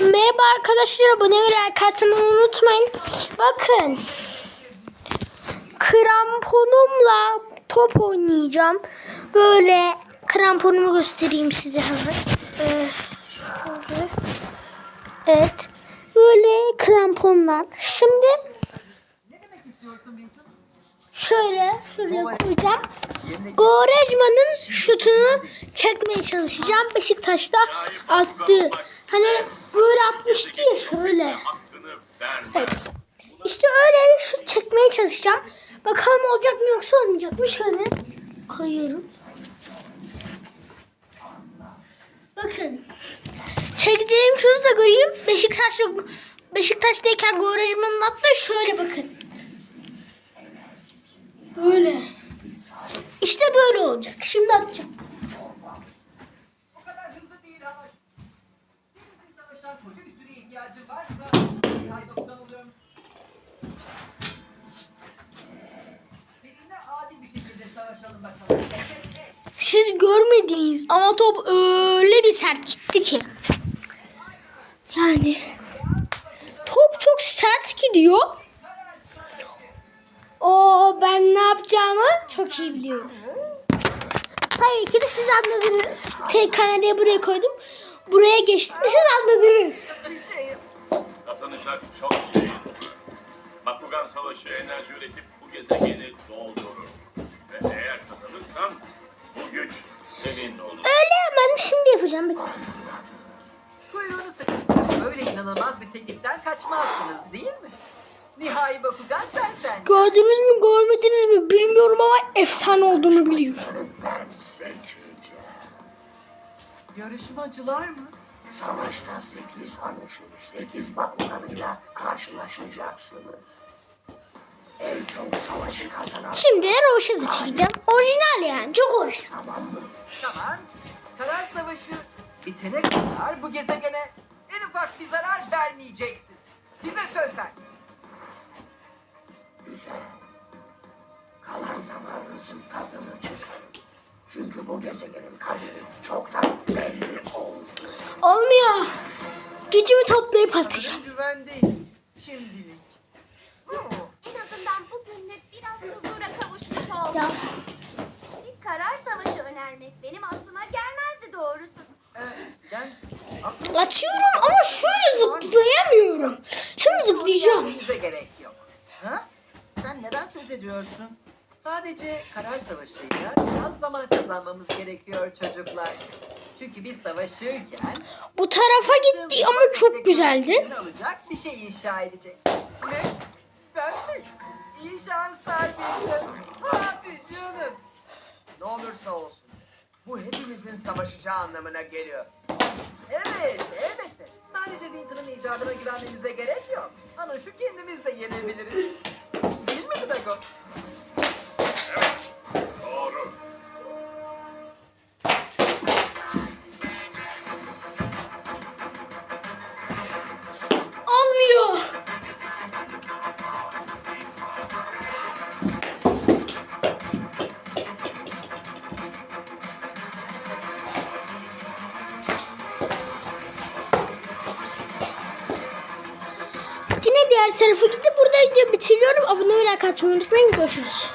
Merhaba arkadaşlar abone ve like atmayı unutmayın. Bakın. Kramponumla top oynayacağım. Böyle kramponumu göstereyim size hemen. Ee, şöyle. Evet. Böyle kramponlar. Şimdi şöyle şuraya koyacağım. Gorejman'ın şutunu çekmeye çalışacağım. Beşiktaş'ta attı. Hani atmıştı ya şöyle. Evet. İşte öyle şut çekmeye çalışacağım. Bakalım olacak mı yoksa olmayacak mı? Şöyle koyuyorum. Bakın. Çekeceğim şutu da göreyim. Beşiktaş'ta Beşiktaş'tayken Gorejman'ın attığı şöyle bakın. Böyle. İşte böyle olacak. Şimdi atacağım. Siz görmediniz ama top öyle bir sert gitti ki. Yani top çok sert gidiyor. O ben ne yapacağımı çok iyi biliyorum. Tabii ki de siz anladınız. Tek kamerayı buraya koydum. Buraya geçtim. Siz anladınız. Kazanacak çok değil. Bakugan Savaşı enerji üretip bu gezegeni doldurur. Ve eğer kazanırsan bu güç senin olur. Öyle hemen şimdi yapacağım. Bitti. Kuyruğunu sıkıştır. Böyle inanılmaz bir tekliften kaçmazsınız değil mi? Nihai Bakugan sensen. Gördünüz mü görmediniz mi bilmiyorum ama efsane olduğunu biliyorum. Yarışmacılar mı? Savaşta 8 anuşun 8 Bakuganıyla karşılaşacaksınız. En çok savaşı kazanan Şimdi de Roş'a da çekeceğim. Orijinal yani çok orijinal. Tamam. Karar savaşı bitene kadar bu gezegene en ufak bir zarar vermeyeceksin. Bize söz ver. güzel. Kalan zamanınızın tadını çıkarın. Çünkü bu gezegenin Gücümü toplayıp atacağım. Güvendeyim. Şimdilik. En azından bugünlük biraz huzura kavuşmuş oldum. Ya. Bir karar savaşı önermek benim aklıma gelmezdi doğrusu. Ee, ben Atıyorum ama şöyle zıplayamıyorum. Şimdi zıplayacağım. Bize gerek yok. Ha? Sen neden söz ediyorsun? Sadece karar savaşıyla biraz zaman kazanmamız gerekiyor çocuklar. Çünkü biz savaşırken Bu tarafa gitti ama çok güzeldi. alacak bir şey inşa edecek. Ne? Ben mi? Şanslar Bishop. Hadi canım. Ne olursa olsun. Bu hepimizin savaşacağı anlamına geliyor. Evet, elbette. Sadece Winter'ın icadına güvenmemize gerek yok. Ama şu kendimiz de yenebiliriz. Yine diğer tarafa gitti. Burada video bitiriyorum. Abone olmayı, like atmayı unutmayın. Görüşürüz.